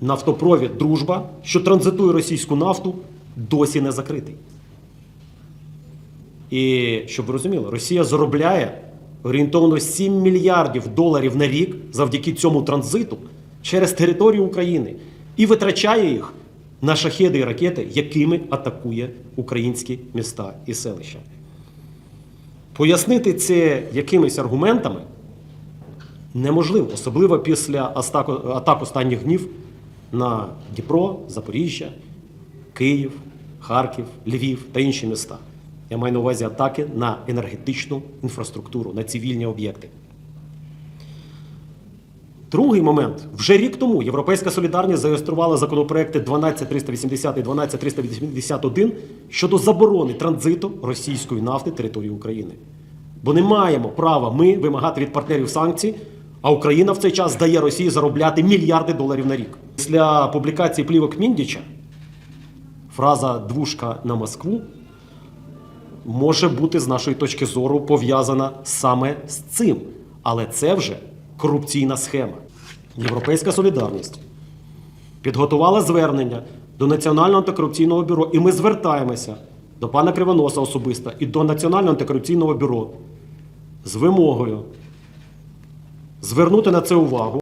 нафтопровід Дружба, що транзитує російську нафту, досі не закритий. І щоб ви розуміли, Росія заробляє орієнтовно 7 мільярдів доларів на рік завдяки цьому транзиту через територію України і витрачає їх на шахеди і ракети, якими атакує українські міста і селища. Пояснити це якимись аргументами неможливо, особливо після атак останніх днів на Дніпро, Запоріжжя, Київ, Харків, Львів та інші міста. Я маю на увазі атаки на енергетичну інфраструктуру, на цивільні об'єкти. Другий момент. Вже рік тому Європейська солідарність зареєструвала законопроекти 12380 і 12381 щодо заборони транзиту російської нафти території України. Бо не маємо права ми вимагати від партнерів санкцій, а Україна в цей час дає Росії заробляти мільярди доларів на рік. Після публікації плівок Міндіча фраза двушка на Москву може бути з нашої точки зору пов'язана саме з цим. Але це вже корупційна схема. Європейська солідарність підготувала звернення до Національного антикорупційного бюро, і ми звертаємося до пана Кривоноса особисто і до Національного антикорупційного бюро з вимогою звернути на це увагу.